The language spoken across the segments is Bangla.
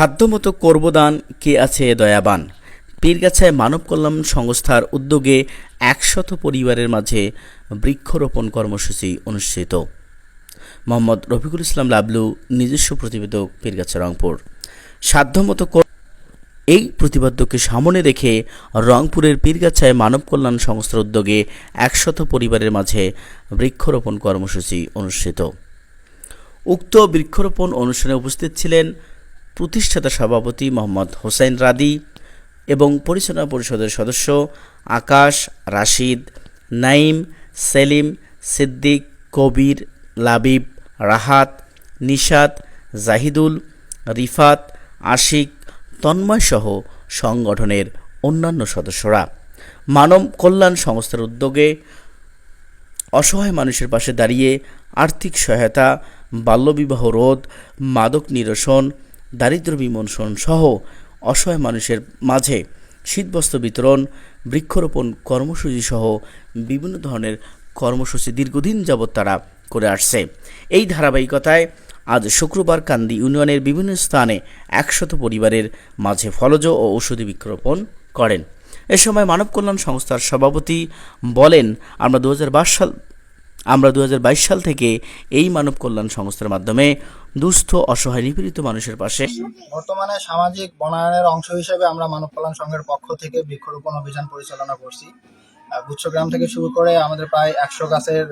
সাধ্যমতো করবদান কে আছে দয়াবান? পীরগাছায় মানব কল্যাণ সংস্থার উদ্যোগে একশত পরিবারের মাঝে বৃক্ষরোপণ কর্মসূচি অনুষ্ঠিত। মোহাম্মদ রফিকুল ইসলাম লাবলু, নিজস্ব প্রতিবেদক, পীরগাছা, রংপুর। সাধ্যমতো এই প্রতিপাদ্যকে সামনে রেখে রংপুরের পীরগাছায় মানব কল্যাণ সংস্থার উদ্যোগে একশত পরিবারের মাঝে বৃক্ষরোপণ কর্মসূচি অনুষ্ঠিত। উক্ত বৃক্ষরোপণ অনুষ্ঠানে উপস্থিত ছিলেন প্রতিষ্ঠাতা সভাপতি মোহাম্মদ হোসেন রাদি এবং পরিচালনা পরিষদের সদস্য আকাশ, রাশিদ, নাইম, সেলিম, সিদ্দিক, কবির, লাবিব, রাহাত, নিশাত, জাহিদুল, রিফাত, আশিক তন্ময়সহ সংগঠনের অন্যান্য সদস্যরা। মানব কল্যাণ সংস্থার উদ্যোগে অসহায় মানুষের পাশে দাঁড়িয়ে আর্থিক সহায়তা, বাল্যবিবাহ রোধ, মাদক নিরসন দারিদ্র বিমোচন সহ অসহায় মানুষের মাঝে শীতবস্ত্র বিতরণ, বৃক্ষরোপণ কর্মসূচি সহ বিভিন্ন ধরনের কর্মসূচি দীর্ঘদিন যাবৎ তারা করে আসছে। এই ধারাবাহিকতায় আজ শুক্রবার কান্দি ইউনিয়নের বিভিন্ন স্থানে একশত পরিবারের মাঝে ফলজ ও ঔষধি বৃক্ষরোপণ করেন। এ সময় মানব কল্যাণ সংস্থার সভাপতি বলেন, আমরা দু সাল আমরা দু হাজার বাইশ সাল থেকে এই মানব কল্যাণ সংস্থার মাধ্যমে দুস্থ, অসহায়, নিপীড়িত মানুষের পাশে। বর্তমানে সামাজিক বনায়নের অংশ হিসেবে আমরা মানব কল্যাণ সংঘের পক্ষ থেকে বৃক্ষরোপণ অভিযান পরিচালনা করছি। গুচ্ছগ্রাম থেকে শুরু করে আমাদের প্রায় একশো গাছের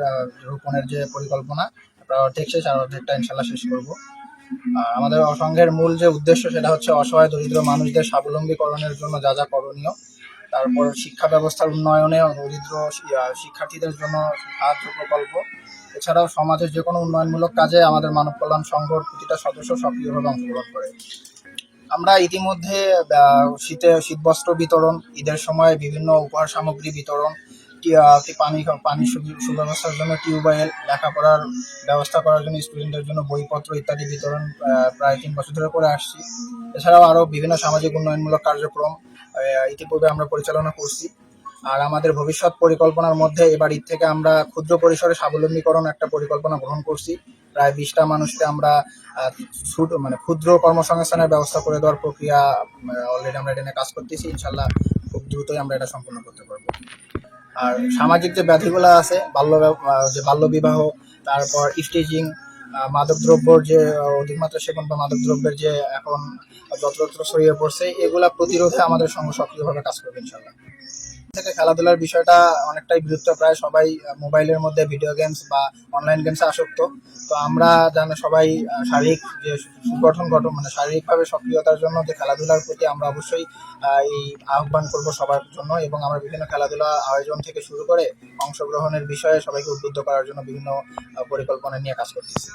রোপণের যে পরিকল্পনা প্রায় অর্ধেক শেষ, আর অর্ধেকটা ইনশাল্লাহ শেষ করব। আমাদের অসংঘের মূল যে উদ্দেশ্য, সেটা হচ্ছে অসহায়, দরিদ্র মানুষদের স্বাবলম্বীকরণের জন্য যা যা করণীয়। তারপর শিক্ষা ব্যবস্থার উন্নয়নে দরিদ্র শিক্ষার্থীদের জন্য সাহায্য প্রকল্প। এছাড়াও সমাজের যে কোনো উন্নয়নমূলক কাজে আমাদের মানব কল্যাণ সংঘর প্রতিটা সদস্য সক্রিয়ভাবে অংশগ্রহণ করে। আমরা ইতিমধ্যে শীতে শীতবস্ত্র বিতরণ, ঈদের সময় বিভিন্ন উপহার সামগ্রী বিতরণ পানি পানি সুব্যবস্থার জন্য টিউবওয়েল লেখাপড়ার ব্যবস্থা করার জন্য স্টুডেন্টদের জন্য বইপত্র ইত্যাদি বিতরণ প্রায় তিন বছর ধরে করে আসছি। এছাড়াও আরও বিভিন্ন সামাজিক উন্নয়নমূলক কার্যক্রম ইতিপূর্বে আমরা পরিচালনা করছি। আর আমাদের ভবিষ্যৎ পরিকল্পনার মধ্যে এবার ঈদ থেকে আমরা ক্ষুদ্র পরিসরে স্বাবলম্বীকরণ একটা পরিকল্পনা গ্রহণ করছি। প্রায় বিশটা মানুষকে আমরা মানে ক্ষুদ্র কর্মসংস্থানের ব্যবস্থা করে দেওয়ার প্রক্রিয়া অলরেডি আমরা এটা কাজ করতেছি। ইনশাল্লাহ খুব দ্রুতই আমরা এটা সম্পূর্ণ করতে পারব। আর সামাজিক যে ব্যাধিগুলো আছে, বাল্য যে বাল্য বিবাহ, তারপর স্টেজিং মাদকদ্রব্যর যে অধিকমাত্রা সেবন বা মাদকদ্রব্যের যে এখন যত্রতত্র ছড়িয়ে পড়ছে, এগুলা প্রতিরোধে আমাদের সঙ্গে সক্রিয়ভাবে কাজ করবে ইনশাল্লাহ থেকে খেলাধুলার বিষয়টা অনেকটাই বিলুপ্ত। প্রায় সবাই মোবাইলের মধ্যে ভিডিও গেমস বা অনলাইন গেমসে আসক্ত। তো আমরা যেন সবাই শারীরিক যে সুগঠন গঠন মানে শারীরিকভাবে সক্রিয়তার জন্য যে খেলাধুলার প্রতি আমরা অবশ্যই এই আহ্বান করব সবার জন্য এবং আমরা বিভিন্ন খেলাধুলা আয়োজন থেকে শুরু করে অংশগ্রহণের বিষয়ে সবাইকে উদ্বুদ্ধ করার জন্য বিভিন্ন পরিকল্পনা নিয়ে কাজ করতেছি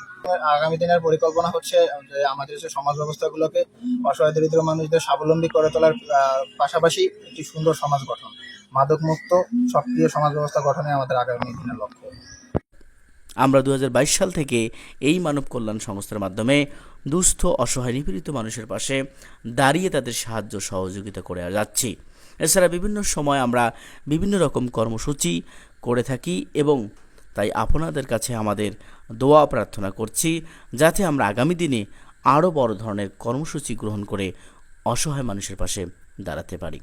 আগামী দিনের পরিকল্পনা হচ্ছে যে আমাদের যে সমাজ ব্যবস্থাগুলোকে অসহায় দরিদ্র মানুষদের স্বাবলম্বী করে তোলার পাশাপাশি একটি সুন্দর সমাজ গঠন। মাদকমুক্ত সক্রিয় সমাজ ব্যবস্থা গঠনে আমাদের আগামী দিনের লক্ষ্য। আমরা দু হাজার বাইশ সাল থেকে এই মানব কল্যাণ সংস্থার মাধ্যমে দুস্থ, অসহায়, নিপীড়িত মানুষের পাশে দাঁড়িয়ে তাদের সাহায্য, সহযোগিতা করে যাচ্ছি। এছাড়া বিভিন্ন সময় আমরা বিভিন্ন রকম কর্মসূচি করে থাকি এবং তাই আপনাদের কাছে আমাদের দোয়া প্রার্থনা করছি যাতে আমরা আগামী দিনে আরও বড় ধরনের কর্মসূচি গ্রহণ করে অসহায় মানুষের পাশে দাঁড়াতে পারি।